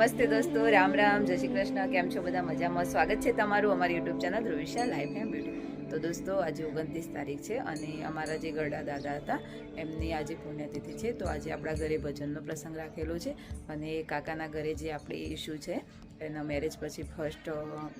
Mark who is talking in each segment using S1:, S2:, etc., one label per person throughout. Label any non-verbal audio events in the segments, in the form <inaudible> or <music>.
S1: નમસ્તે દોસ્તો, રામ રામ, જય શ્રી કૃષ્ણ, કેમ છો બધા? મજામાં? સ્વાગત છે તમારું અમારી YouTube channel Dhruvisha life and beauty તો દોસ્તો, આજે ઓગણત્રીસ તારીખ છે અને અમારા જે ગરડા દાદા હતા, એમની આજે પુણ્યતિથિ છે. તો આજે આપણા ઘરે ભજનનો પ્રસંગ રાખેલો છે અને કાકાના ઘરે જે આપણી ઇશ્યુ છે, એના મેરેજ પછી ફર્સ્ટ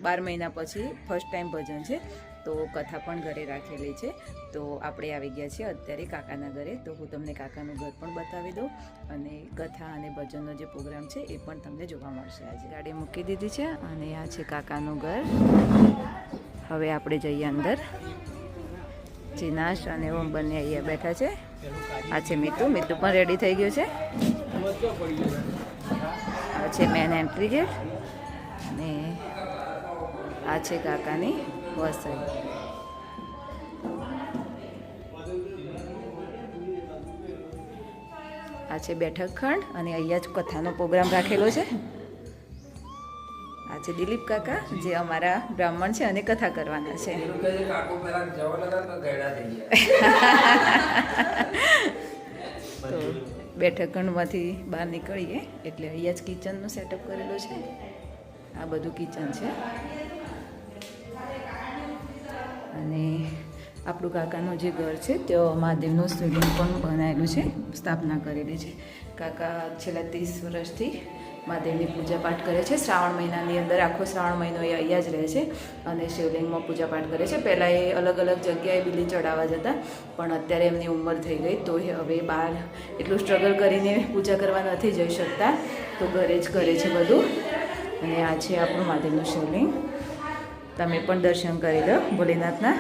S1: બાર મહિના પછી ફર્સ્ટ ટાઈમ ભજન છે. તો કથા પણ ઘરે રાખેલી છે. તો આપણે આવી ગયા છીએ અત્યારે કાકાના ઘરે. તો હું તમને કાકાનું ઘર પણ બતાવી દઉં અને કથા અને ભજનનો જે પ્રોગ્રામ છે એ પણ તમને જોવા મળશે આજે. ગાડી મૂકી દીધી છે અને આ છે કાકાનું ઘર. હવે આપણે જઈએ અંદર. જીનાશ અને ઓમ બંને અહીંયા બેઠા છે. આ છે મીતુ. મીતુ પણ રેડી થઈ ગયું છે. આ છે મેન એન્ટ્રી ગેટ અને આ છે કાકાની વસાઈ આ છે બેઠક ખંડ અને અહીંયા જ કથાનો પ્રોગ્રામ રાખેલો છે. આ છે દિલીપ કાકા જે અમારા બ્રાહ્મણ છે અને કથા કરવાના છે.
S2: તો <laughs>
S1: બેઠક ખંડમાંથી બહાર નીકળીએ એટલે અહીંયા જ કિચનનું સેટઅપ કરેલું છે. આ બધું કિચન છે. અને આપણું કાકાનું જે ઘર છે ત્યાં મહાદેવનું શિવલિંગ પણ બનાવેલું છે, સ્થાપના કરેલી છે. કાકા છેલ્લા ત્રીસ વર્ષથી મહાદેવની પૂજાપાઠ કરે છે. શ્રાવણ મહિનાની અંદર આખો શ્રાવણ મહિનો એ અહીંયા જ રહે છે અને શિવલિંગમાં પૂજાપાઠ કરે છે. પહેલાં એ અલગ અલગ જગ્યાએ બિલી ચડાવવા જતા, પણ અત્યારે એમની ઉંમર થઈ ગઈ, તો હવે બહાર એટલું સ્ટ્રગલ કરીને પૂજા કરવા નથી જઈ શકતા. તો ઘરે જ કરે છે બધું. અને આ છે આપણું મહાદેવનું શિવલિંગ. તમે પણ દર્શન કરી લો ભોલેનાથના.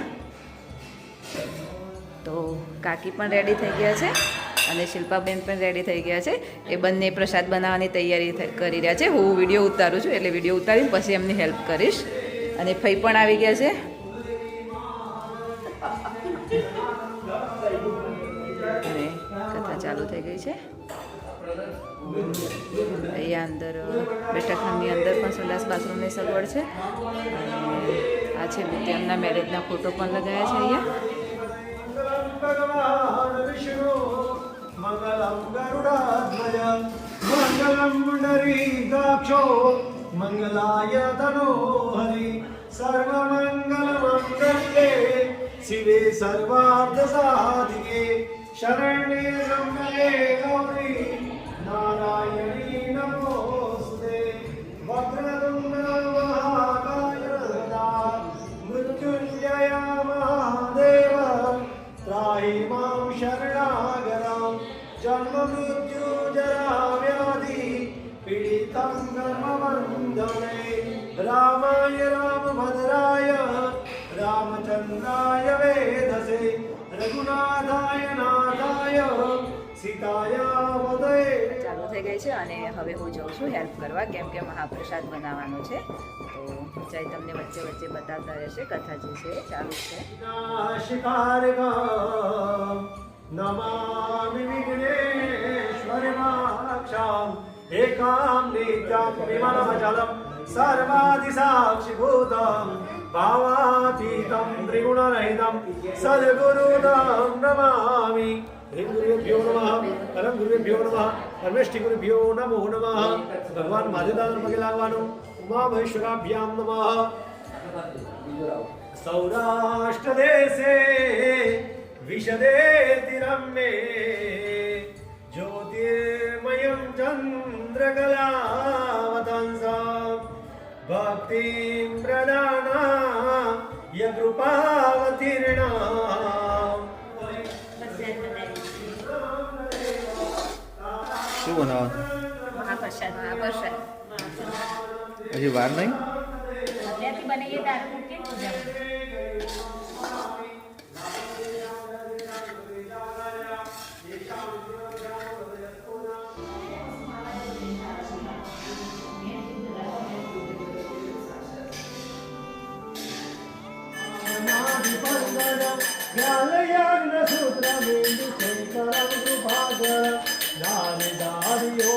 S1: તો કાકી પણ રેડી થઈ ગયા છે અને શિલ્પાબેન પણ રેડી થઈ ગયા છે. એ બંને પ્રસાદ બનાવવાની તૈયારી કરી રહ્યા છે. હું વીડિયો ઉતારું છું એટલે વીડિયો ઉતારીને પછી એમની હેલ્પ કરીશ. અને ફઈ પણ આવી ગયા છે. અને કથા ચાલુ થઈ ગઈ છે. અહીંયા અંદર બેઠકની અંદર પણ સુલાસ બાથરૂમની સગવડ છે. આ છે તેમના મેરેજના ફોટો પણ લગાવ્યા છે અહીંયા.
S3: મંગલાય તનોહરિ સર્વમંગલ મંગલે શિવે સર્વાર્થ સાધિકે. શરણે ગૌરી. નમોસ્તે વક્રતુંડ મહાકાય મૃત્યુંજય મહાદેવ ત્રાહી મામ શરણાગરામ જન્મ મૃત્યુ જરા વ્યાધિ પીડિતં કર્મબંધને રામાય રામભદ્રાય રામચંદ્રાય
S1: ચાલુ થઈ ગઈ છે અને હવે હું જઉં છું હેલ્પ કરવા કેમ કે મહાપ્રસાદ બનાવવાનો છે. તો ચાહે તમને વચ્ચે વચ્ચે બતાવતા રહેશે કથા જે છે ચાલુ છે.
S3: એકામ નિત્યમ વિમાનમ અજલમ. સર્વાધિ સાક્ષીભૂતમ. பாவாதீதம் திரிகுணரகிதம் சதகுருதாம் நமாமி ஹிங்குருபியோ நம பரம் குருபியோ நம பரமேஷ்டி குருபியோ நமோ நம பகவான் மதுதான மகிலாவானோ உமா மகேஸ்வராபியாம் நம सौराष्ट्रदेशे विशदे तिरम्बे ज्योतिर्मयं भक्तिं प्रदान
S4: શું બનાવવાનું
S1: મહાપ્રસાદ. મહાપ્રસાદ
S4: હજી વાર નહીં?
S3: ಜ್ಞಾನಯಾಗ್ನ ಸೂತ್ರ ಮೇಂದು ಶಂಕರಂ ಕೃಪಾಕರ ದಾರಿ ದಾರಿಯೋ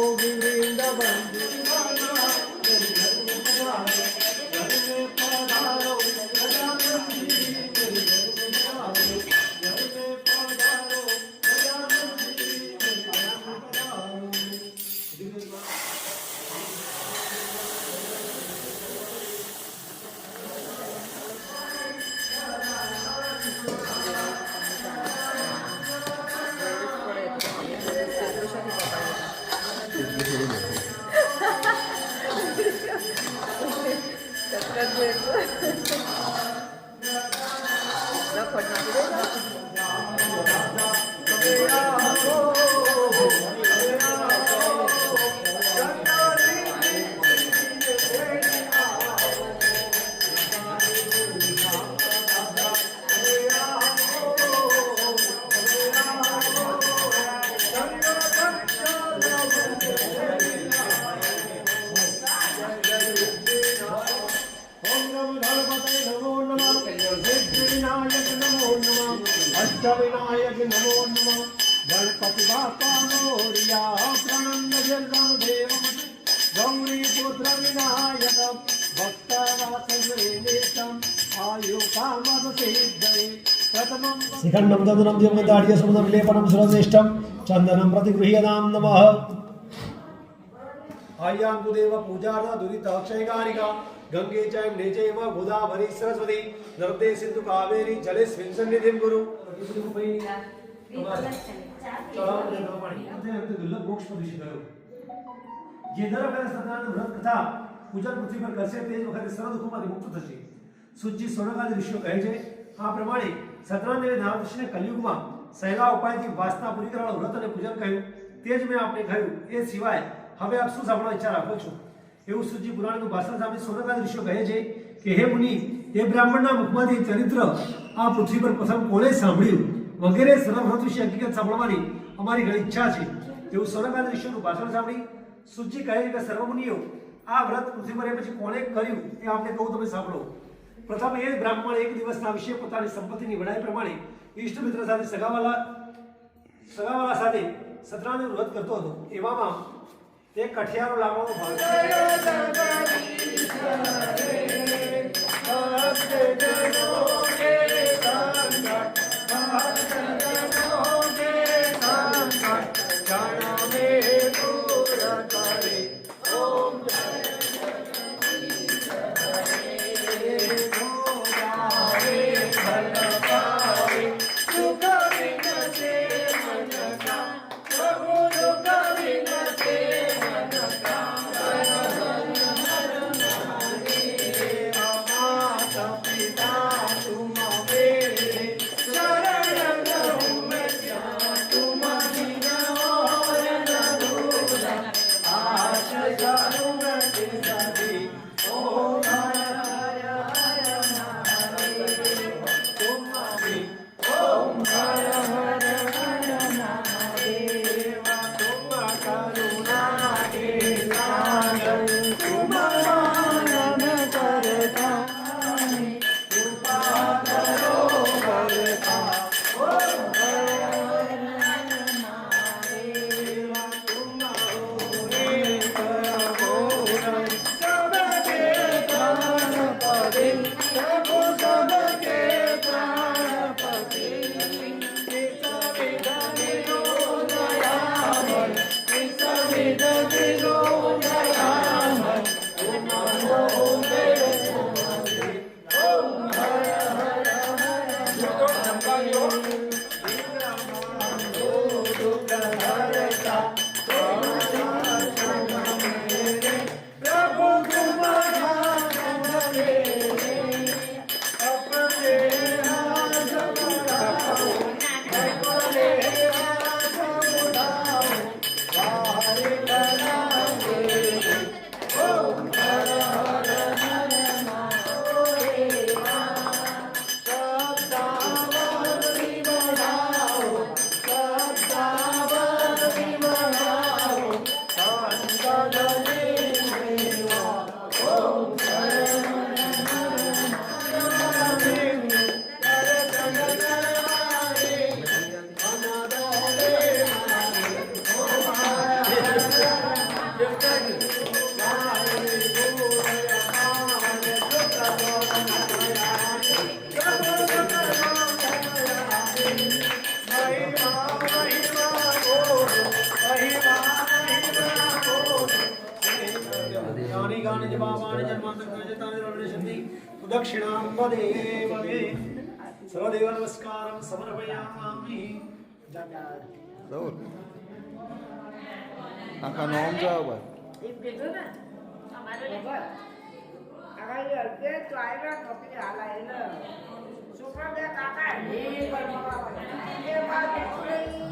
S3: કરજો અષ્ટવિનાયક નમો નમઃ ગણપતિ બાપા મોરિયા પ્રણંદ જલમ દેવ ગૌરી પુત્ર વિનાયક શિખંડમ તદનમ દિવ્યમ દાઢ્ય સમુદ્ર લેપનમ સુરશ્રેષ્ઠમ ચંદનમ પ્રતિગૃહ્યતામ નમઃ આયાંતુ દેવ પૂજાર્થ દુરિત ગંગે ચૈવ નેચૈવ ગોદાવરી સરસ્વતી નર્મદે સિંધુ કાવેરી જલેસ્મિન નિધિમ ગુરુ જે દર વ્રત પૂજન પૃથ્વી પર કરશે તે વખતે સર્વ દુઃખોમાંથી મુક્ત થશે સુજી સોનકાદી ઋષિઓ કહે છે આ પ્રમાણે સત્યનારાયણ નારદૃષિને કલયુગમાં સહેલા ઉપાયથી વાસના પૂરી કરવાનું વ્રત અને પૂજન કહ્યું તે જ મેં આપને કહ્યું એ સિવાય હવે આપ શું સાંભળવા ઈચ્છા રાખો છો એવું સુજી પુરાણનું ભાષણ સામે સોનકા ઋષિઓ કહે છે કે, હે મુનિ, એ બ્રાહ્મણના મુખમાંથી ચરિત્ર આ પૃથ્વી પર પ્રથમ કોણે સાંભળ્યું? વગેરે સર્વ વિશે હકીકત સાંભળવાની અમારી ઘણી ઈચ્છા છે. એવું સોનકા ઋષિઓનું ભાષણ સાંભળી સુજી કહે કે, સર્વમુનિઓ, આ વ્રત પૃથ્વી પર એ પછી કોણે કર્યું? એ આપણે કહું, તમે સાંભળો. પ્રથમ એ બ્રાહ્મણ એક દિવસના વિશે પોતાની સંપત્તિની વડાઈ પ્રમાણે ઈષ્ટ મિત્ર સાથે સગાવાલા સગાવાલા સાથે સતરાનું વ્રત કરતો હતો. એવામાં એક કઠિયારો લાવવાનો ભાગ રવણેશંતિ ઉદક્ષિણામ પદે વગે સર્વદેવ નમસ્કારમ સમર્પયામિ
S4: આખા નોમ જાઓ ભાઈ આગળ અડધે તો આવ્યા કપી હાલા એને છોકરા બે કાકા એ પર બાદ એ બાદ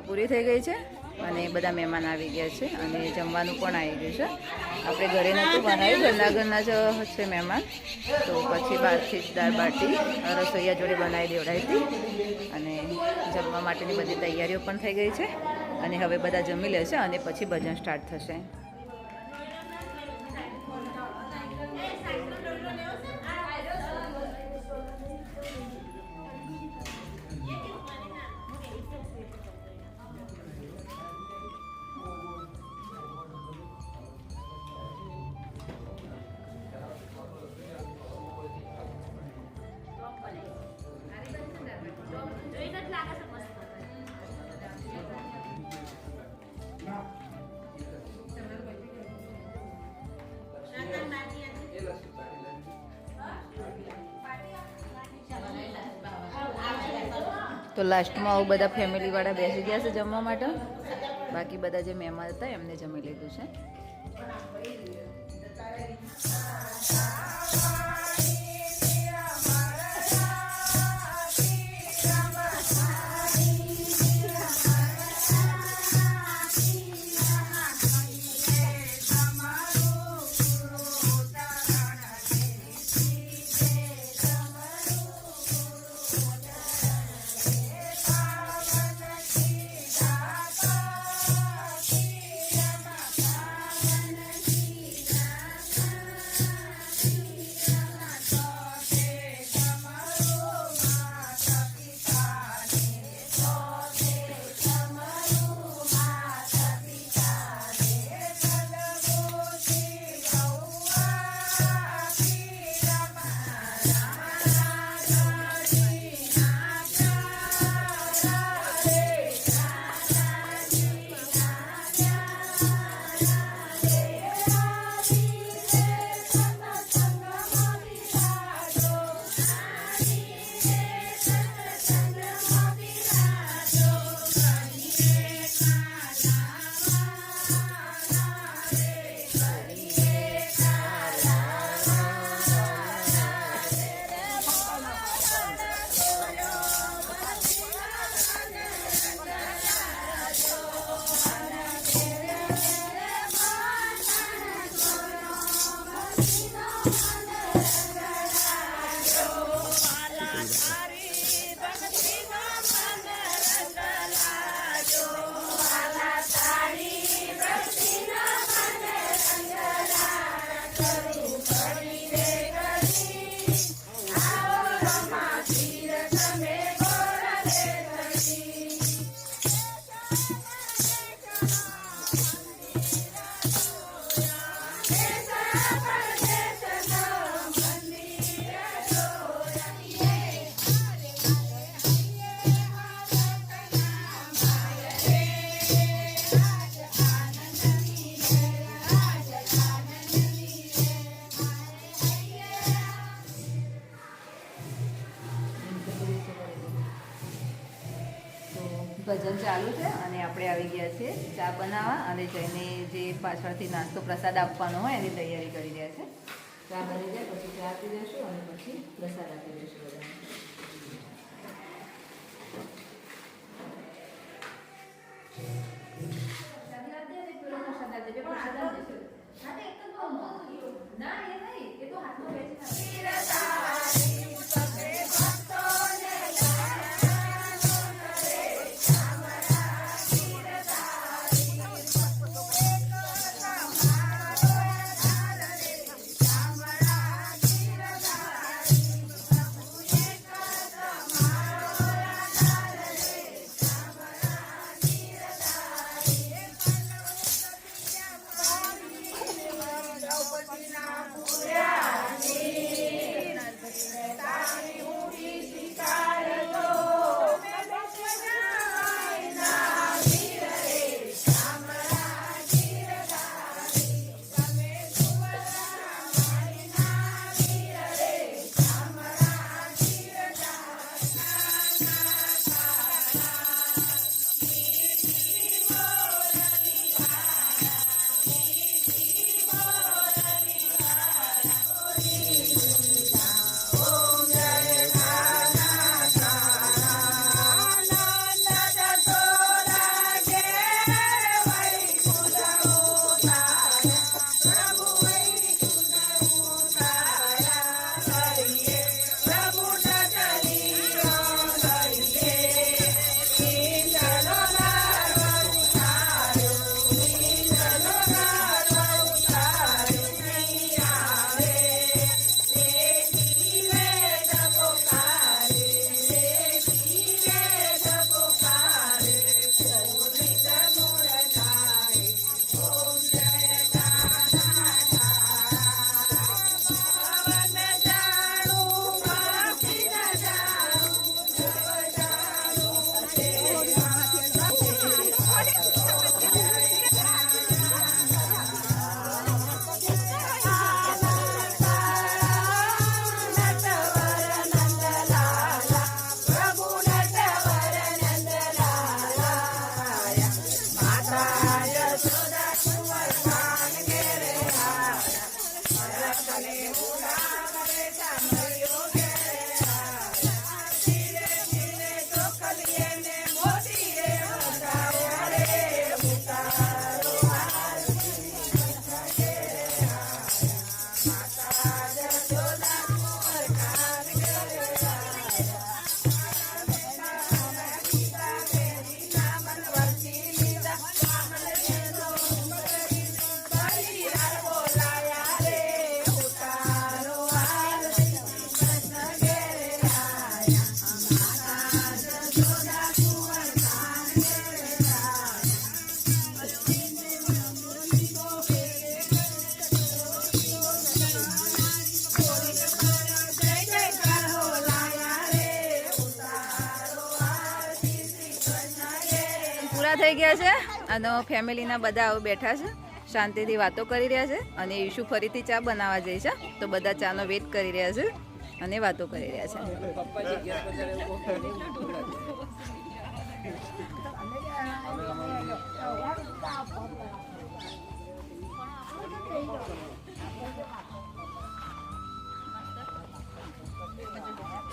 S1: કથા પૂરી થઈ ગઈ છે અને બધા મહેમાન આવી ગયા છે અને જમવાનું પણ આવી ગયું છે. આપણે ઘરે નહોતું બનાવ્યું, ઘરના ઘરના જ છે મહેમાન. તો પછી બહારથી દાળ બાટી રસોઈયા જોડે બનાવી દેવડાવી હતી. અને જમવા માટેની બધી તૈયારીઓ પણ થઈ ગઈ છે. અને હવે બધા જમી લેશે અને પછી ભજન સ્ટાર્ટ થશે. તો લાસ્ટમાં આવું બધા ફેમિલીવાળા બેસી ગયા છે જમવા માટે. બાકી બધા જે મહેમાન હતા એમને જમી લીધું છે. આવી છીએ, ચા બનાવવા અને જઈને જે પાછળથી નાસ્તો પ્રસાદ આપવાનો હોય એની તૈયારી કરી રહ્યા છે. ચા બની જાય, પછી ચા આપી દઈશું અને પછી પ્રસાદ આપી દઈશું બધાને. ના એ નહીં એ તો હાથમાં થઈ ગયા છે અને ફેમિલીના બધા આવું બેઠા છે, શાંતિથી વાતો કરી રહ્યા છે અને ઈશુ ફરીથી ચા બનાવવા જઈ છે, તો બધા ચાનો વેટ કરી રહ્યા છે અને વાતો કરી રહ્યા છે.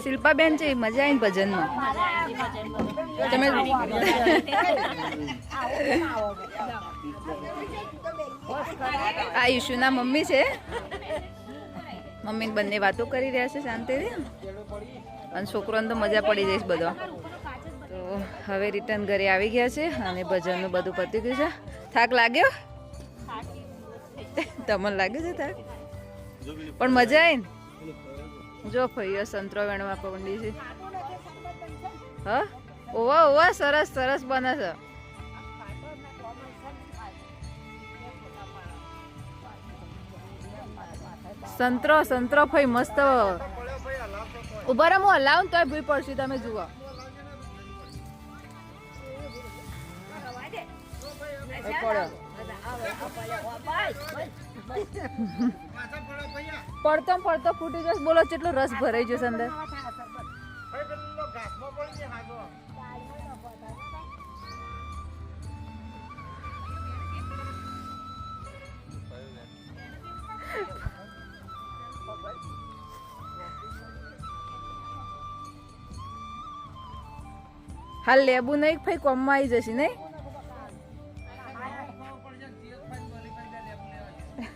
S1: શિલ્પાબેન છે મજા આવીને ભજનમાં. તમે આ ઈશુના મમ્મી છે. મમ્મી બંને વાતો કરી રહ્યા છે શાંતિથી. અને છોકરોને તો મજા પડી જઈશ બધો. તો હવે રિટર્ન ઘરે આવી ગયા છે અને ભજનનું બધું પતી ગયું છે. થાક લાગ્યો? તમને લાગે છે થાક? પણ મજા આવી ને જો ફૈયો સંતરો વેણવા પવંડી છે. હ? ઓવા ઓવા સરસ સરસ બને છે. સંતરો સંતરો ફઈ મસ્ત. ઊભા રહો, હું હલાવું તોય ભૂઈ પડશે, તમે જુઓ. પડતો પડતો ફૂટી જશે. બોલો, કેટલો રસ ભરાઈ જશે અંદર. હાલ લેબુ નહીં ભાઈ કોમમાં આવી જશે, નહીં?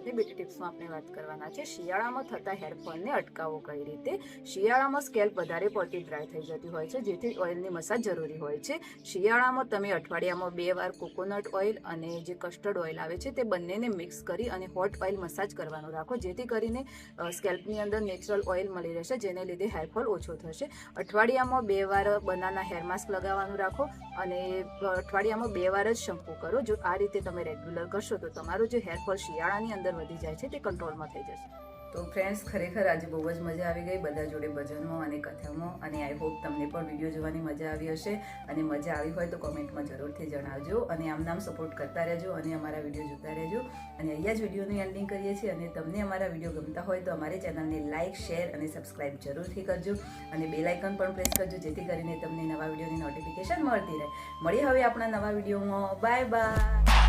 S1: આજની બેટી ટિપ્સમાં આપણે વાત કરવાના છે. શિયાળામાં થતા હેરફોલને અટકાવો કઈ રીતે? શિયાળામાં સ્કેલ્પ વધારે પડતી ડ્રાય થઈ જતી હોય છે, જેથી ઓઇલની મસાજ જરૂરી હોય છે. શિયાળામાં તમે અઠવાડિયામાં બે વાર કોકોનટ ઓઇલ અને જે કસ્ટર્ડ ઓઇલ આવે છે, તે બંનેને મિક્સ કરી અને હોટ ઓઇલ મસાજ કરવાનું રાખો, જેથી કરીને સ્કેલ્પની અંદર નેચરલ ઓઇલ મળી રહેશે, જેને લીધે હેરફોલ ઓછો થશે. અઠવાડિયામાં બે વાર બનાના હેર માસ્ક લગાવવાનું રાખો અને અઠવાડિયામાં બે વાર જ શેમ્પૂ કરો. જો આ રીતે તમે રેગ્યુલર કરશો, તો તમારું જે હેરફોલ શિયાળાની અંદર વધી જાય છે, તે કંટ્રોલમાં થઈ જશે. તો ફ્રેન્ડ્સ ખરેખર આજે બહુ જ મજા આવી ગઈ. બધા જોડે ભજનમાં અને કથામાં અને આઈ હોપ તમને પણ વીડિયો જોવાની મજા આવી હશે. અને મજા આવી હોય તો કોમેન્ટમાં જરૂરથી જણાવજો. અને આમ નામ સપોર્ટ કરતા રહેજો અને અમારા વીડિયો જોતા રહેજો. અને અહીંયા જ વિડીયોની એન્ડિંગ કરીએ છીએ. અને તમને અમારા વીડિયો ગમતા હોય તો અમારી ચેનલને લાઇક શેર અને સબસ્ક્રાઇબ જરૂરથી કરજો. અને બે લાઇકન પણ પ્રેસ કરજો, જેથી કરીને તમને નવા વિડીયોની નોટિફિકેશન મળતી રહે. મળીએ હવે આપણા નવા વિડીયોમાં બાય બાય